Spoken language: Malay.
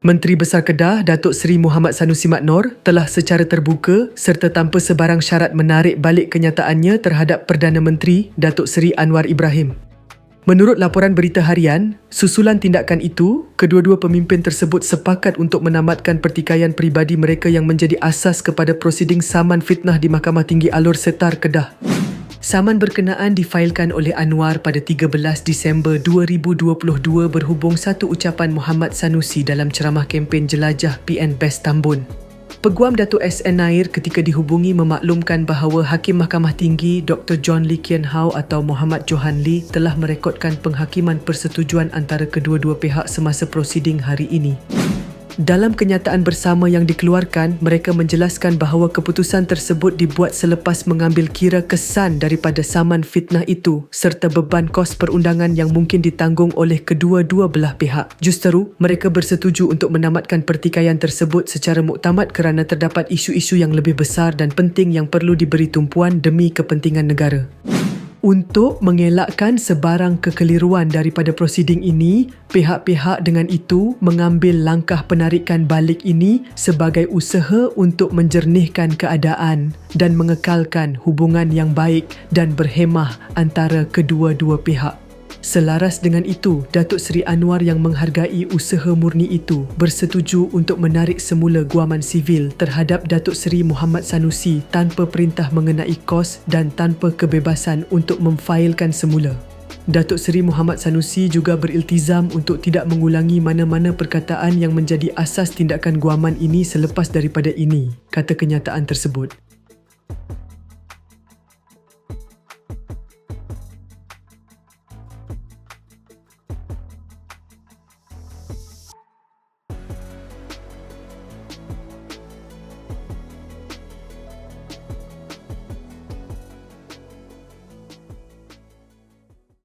Menteri Besar Kedah Datuk Seri Muhammad Sanusi Mat Nor telah secara terbuka serta tanpa sebarang syarat menarik balik kenyataannya terhadap Perdana Menteri Datuk Seri Anwar Ibrahim. Menurut laporan berita harian, susulan tindakan itu, kedua-dua pemimpin tersebut sepakat untuk menamatkan pertikaian peribadi mereka yang menjadi asas kepada prosiding saman fitnah di Mahkamah Tinggi Alur Setar Kedah. Saman berkenaan difailkan oleh Anwar pada 13 Disember 2022 berhubung satu ucapan Muhammad Sanusi dalam ceramah kempen jelajah PN Best Tambun. Peguam Datuk SN Nair ketika dihubungi memaklumkan bahawa Hakim Mahkamah Tinggi Dr. John Lee Kian Hao atau Muhammad Johan Lee telah merekodkan penghakiman persetujuan antara kedua-dua pihak semasa prosiding hari ini. Dalam kenyataan bersama yang dikeluarkan, mereka menjelaskan bahawa keputusan tersebut dibuat selepas mengambil kira kesan daripada saman fitnah itu serta beban kos perundangan yang mungkin ditanggung oleh kedua-dua belah pihak. Justeru, mereka bersetuju untuk menamatkan pertikaian tersebut secara muktamad kerana terdapat isu-isu yang lebih besar dan penting yang perlu diberi tumpuan demi kepentingan negara. Untuk mengelakkan sebarang kekeliruan daripada prosiding ini, pihak-pihak dengan itu mengambil langkah penarikan balik ini sebagai usaha untuk menjernihkan keadaan dan mengekalkan hubungan yang baik dan berhemah antara kedua-dua pihak. Selaras dengan itu, Datuk Seri Anwar yang menghargai usaha murni itu bersetuju untuk menarik semula guaman sivil terhadap Datuk Seri Muhammad Sanusi tanpa perintah mengenai kos dan tanpa kebebasan untuk memfailkan semula. Datuk Seri Muhammad Sanusi juga beriltizam untuk tidak mengulangi mana-mana perkataan yang menjadi asas tindakan guaman ini selepas daripada ini, kata kenyataan tersebut.